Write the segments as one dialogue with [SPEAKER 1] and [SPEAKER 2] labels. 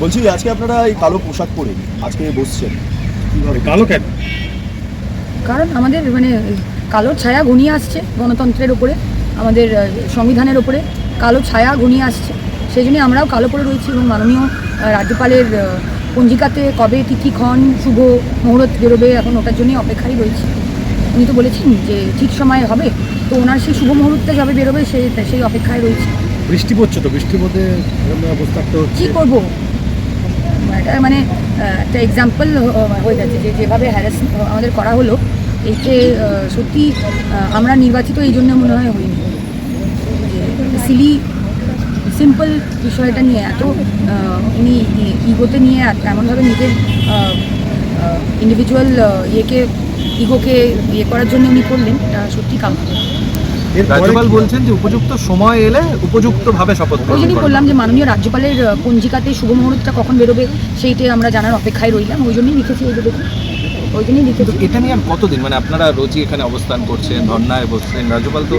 [SPEAKER 1] বলছি আজকে আপনারা এই কালো পোশাক পরে আজকে বসছেন কীভাবে?
[SPEAKER 2] কালো কেন?
[SPEAKER 3] কারণ আমাদের মানে কালো ছায়া ঘনিয়ে আসছে গণতন্ত্রের ওপরে আমাদের সংবিধানের ওপরে কালো ছায়া ঘনিয়ে আসছে সেই জন্যই আমরাও কালো পরে রয়েছি এবং মাননীয় রাজ্যপালের পঞ্জিকাতে কবে তিথিক্ষণ শুভ মুহূর্ত বেরোবে এখন ওটার জন্যই অপেক্ষায় রয়েছি। উনি তো বলেছেন যে ঠিক সময় হবে তো ওনার সেই শুভ মুহূর্তে যবে বেরোবে সেই সেই অপেক্ষায় রয়েছে।
[SPEAKER 2] বৃষ্টি পড়ছে তো বৃষ্টির মধ্যে অবস্থা তো
[SPEAKER 3] কী করব? এটা মানে একটা এক্সাম্পল হয়ে গেছে যে যেভাবে হ্যারাস আমাদের করা হলো, এতে সত্যি আমরা নির্বাচিত এই জন্য মনে হয় হইনি। সিলি সিম্পল বিষয়টা নিয়ে এত উনি ইগোতে নিয়ে এমনভাবে নিজের ইন্ডিভিজুয়াল ইয়েকে ইগোকে ইয়ে করার জন্য উনি করলেন সত্যি কাম
[SPEAKER 4] রাজ্যপাল বলছেন যে উপযুক্ত সময় এলে উপযুক্তভাবে শপথ
[SPEAKER 3] ওই
[SPEAKER 4] গ্রহণ
[SPEAKER 3] জন্যই বললাম যে মাননীয় রাজ্যপালের আহ, পঞ্জিকাতে শুভ মুহূর্তটা কখন বেরোবে সেইটাই আমরা জানার অপেক্ষায় রইলাম ওই জন্যই লিখেছি এই দেখুন ওই জন্যই লিখেছি।
[SPEAKER 4] এটা নিয়ে আর কতদিন? মানে আপনারা রোজই এখানে অবস্থান করছেন ধর্নায় বসছেন রাজ্যপাল তো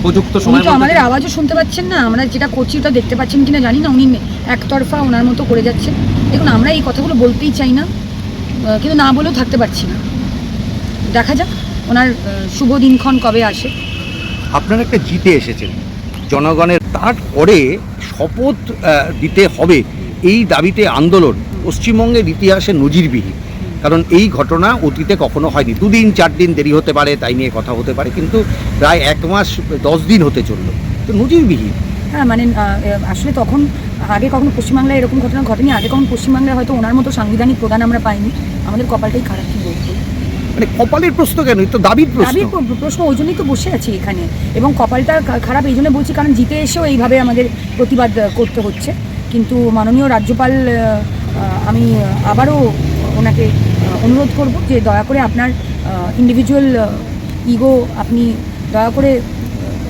[SPEAKER 4] উপযুক্ত সময়
[SPEAKER 3] তো আমাদের আওয়াজও শুনতে পাচ্ছেন না আমরা যেটা করছি ওটা দেখতে পাচ্ছেন কিনা জানি না উনি একতরফা ওনার মতো করে যাচ্ছেন। দেখুন আমরা এই কথাগুলো বলতেই চাই না কিন্তু না বলেও থাকতে পারছি না। দেখা যাক ওনার শুভ দিনক্ষণ কবে আসে।
[SPEAKER 5] আপনারা একটা জিতে এসেছেন। জনগণের তারপরে শপথ দিতে হবে এই দাবিতে আন্দোলন পশ্চিমবঙ্গের ইতিহাসে নজিরবিহীন। কারণ এই ঘটনা অতীতে কখনো হয়নি। দুদিন, চার দিন দেরি হতে পারে, তাই নিয়ে কথা হতে পারে, কিন্তু প্রায় এক মাস, দশ দিন হতে চলল। তো নজিরবিহীন।
[SPEAKER 3] হ্যাঁ মানে আসলে তখন আগে কখনো পশ্চিমবাংলায় এরকম ঘটনা ঘটেনি। আগে কখন পশ্চিমবাংলায় হয়তো ওনার মতো সাংবিধানিক প্রদান আমরা পাইনি। আমাদের কপালটাই খারাপ কি বলব
[SPEAKER 5] মানে কপালের প্রশ্ন কেন? তো দাবির প্রশ্ন।
[SPEAKER 3] দাবির প্রশ্ন, ওই জন্যই তো বসে আছি এখানে। এবং কপালটা খারাপ, এই জন্য বলছি, কারণ জিতে এসেও এইভাবে আমাদের প্রতিবাদ করতে হচ্ছে। কিন্তু মাননীয় রাজ্যপাল আমি আবারও ওনাকে অনুরোধ করব যে দয়া করে আপনার ইন্ডিভিজুয়াল ইগো আপনি দয়া করে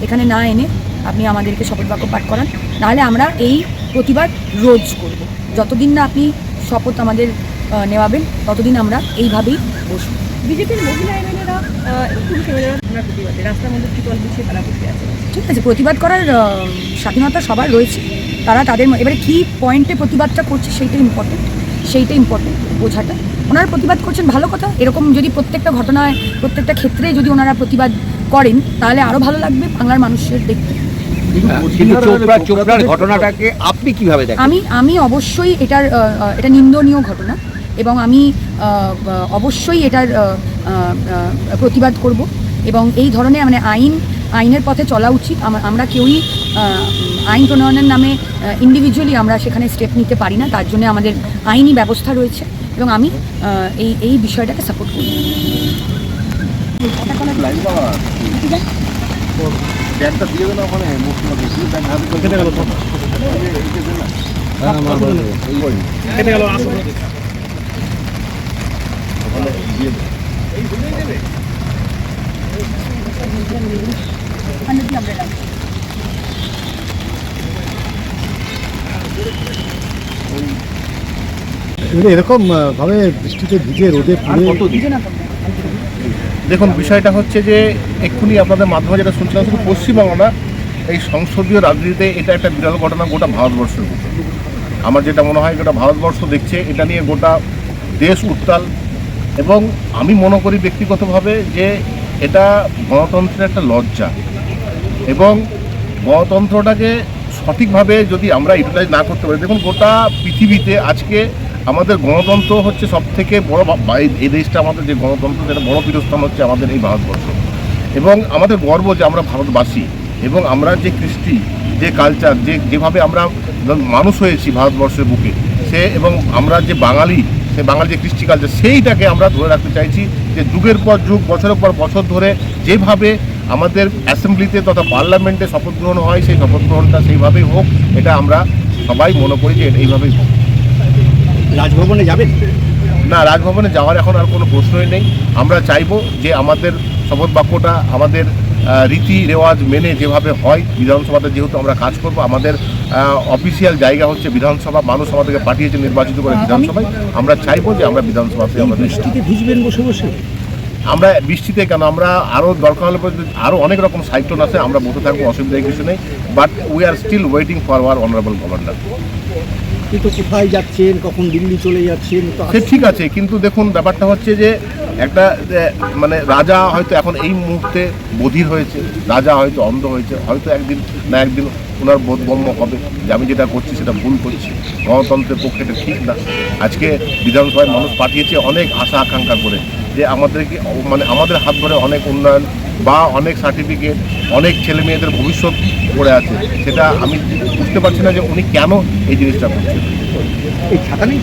[SPEAKER 3] এখানে না এনে আপনি আমাদেরকে শপথ বাক্য পাঠ করান। নাহলে আমরা এই প্রতিবাদ রোজ করব। যতদিন না আপনি শপথ আমাদের নেওয়াবেন, ততদিন আমরা এইভাবেই বসবো।
[SPEAKER 6] বিজেপির মহিলা এমএলএরা পুরুষ এমএলএরা আপনার প্রতিবাদে রাস্তার মধ্যে বিছিয়ে তারা বসে আছে
[SPEAKER 3] ঠিক আছে প্রতিবাদ করার স্বাধীনতা সবার রয়েছে। তারা তাদের এবারে কী পয়েন্টে প্রতিবাদটা করছে সেইটা ইম্পর্টেন্ট সেইটা ইম্পর্টেন্ট বোঝাটা। ওনারা প্রতিবাদ করছেন ভালো কথা। এরকম যদি প্রত্যেকটা ঘটনায় প্রত্যেকটা ক্ষেত্রে যদি ওনারা প্রতিবাদ করেন তাহলে আরও ভালো লাগবে বাংলার মানুষের দেখতে।
[SPEAKER 5] চোপড়া ঘটনাটাকে আপনি কীভাবে
[SPEAKER 3] আমি আমি অবশ্যই এটার এটা নিন্দনীয় ঘটনা। এবং আমি অবশ্যই এটার প্রতিবাদ করব এবং এই ধরনের মানে আইন, আইনের পথে চলা উচিত। আমরা কেউই আইন প্রণয়নের নামে ইন্ডিভিজুয়ালি আমরা সেখানে স্টেপ নিতে পারি না। তার জন্য আমাদের আইনি ব্যবস্থা রয়েছে এবং আমি এই এই বিষয়টাকে সাপোর্ট করি
[SPEAKER 1] দিয়ে দেন ওখানে মুখ্যমন্ত্রী দিয়ে ব্যাগ হাতে করে
[SPEAKER 2] কেটে গেল তো।
[SPEAKER 1] হ্যাঁ, আমার বলব। এই ওই,
[SPEAKER 2] কেটে গেল আসো।
[SPEAKER 1] ওখানে দিয়ে দেন।
[SPEAKER 2] এবারে এরকম ভাবে বৃষ্টিতে ভিজে রোদে
[SPEAKER 7] দেখুন বিষয়টা হচ্ছে যে এক্ষুনি আপনাদের মাধ্যমে যেটা শুনছিলাম শুধু পশ্চিমবঙ্গ না এই সংসদীয় রাজনীতিতে এটা একটা বিরল ঘটনা গোটা ভারতবর্ষের বুকে আমার যেটা মনে হয় গোটা ভারতবর্ষ দেখছে এটা নিয়ে গোটা দেশ উত্তাল। এবং আমি মনে করি ব্যক্তিগতভাবে যে এটা গণতন্ত্রের একটা লজ্জা। এবং গণতন্ত্রটাকে সঠিকভাবে যদি আমরা ইউটিলাইজ না করতে পারি দেখুন গোটা পৃথিবীতে আজকে আমাদের গণতন্ত্র হচ্ছে সব থেকে বড় এই- দেশটা আমাদের যে গণতন্ত্র, যেটা বড় পীঠস্থান হচ্ছে আমাদের এই ভারতবর্ষ। এবং আমাদের গর্ব যে আমরা ভারতবাসী এবং আমরা যে কৃষ্টি, যে কালচার যে যেভাবে আমরা মানুষ হয়েছি ভারতবর্ষের বুকে, সে এবং আমরা যে বাঙালি, সে বাঙালি যে কৃষ্টি কালচার সেইটাকে আমরা ধরে রাখতে চাইছি যে যুগের পর যুগ, বছরের পর বছর ধরে যেভাবে আমাদের অ্যাসেম্বলিতে তথা পার্লামেন্টে শপথ গ্রহণ হয়, সেই শপথ গ্রহণটা সেইভাবেই হোক, এটা আমরা সবাই মনে করি যে এটা এইভাবেই হোক।
[SPEAKER 5] রাজভবনে যাবেন?
[SPEAKER 7] না রাজভবনে যাওয়ার এখন আর কোনো প্রশ্নই নেই। আমরা চাইব যে আমাদের শপথ বাক্যটা আমাদের রীতি রেওয়াজ মেনে যেভাবে হয় বিধানসভাতে যেহেতু আমরা কাজ করব আমাদের অফিসিয়াল জায়গা হচ্ছে বিধানসভা মানুষ আমাদেরকে পাঠিয়েছে নির্বাচিত করে বিধানসভায়। আমরা চাইব যে আমরা বিধানসভাতে আমাদের
[SPEAKER 2] ভিজবেন বসে বসে?
[SPEAKER 7] আমরা বৃষ্টিতে কেন? আমরা আরও দরকার হলে আরও অনেক রকম সাইক্লোন আছে আমরা বসে থাকব অসুবিধায় কিছু নেই। But we are still waiting for our honourable governor
[SPEAKER 2] আপনি তো কোথায় যাচ্ছেন, কখন দিল্লি চলে যাচ্ছেন, তো
[SPEAKER 7] সে ঠিক আছে, কিন্তু দেখুন, ব্যাপারটা হচ্ছে যে একটা মানে রাজা হয়তো এখন এই মুহূর্তে বধির হয়েছে, রাজা হয়তো অন্ধ হয়েছে, হয়তো একদিন না একদিন ওনার বোধগম্য হবে, যে আমি যেটা করছি সেটা ভুল করছি, গণতন্ত্রের পক্ষে এটা ঠিক না। আজকে বিধানসভায় মানুষ পাঠিয়েছে অনেক আশা আকাঙ্ক্ষা করে, যে আমাদেরকে মানে আমাদের হাত ধরে অনেক উন্নয়ন বা অনেক সার্টিফিকেট অনেক ছেলে মেয়েদের ভবিষ্যৎ পড়ে আছে, সেটা আমি বুঝতে পারছি না যে উনি কেন এই জিনিসটা করছেন।
[SPEAKER 2] এই ছাতা নেই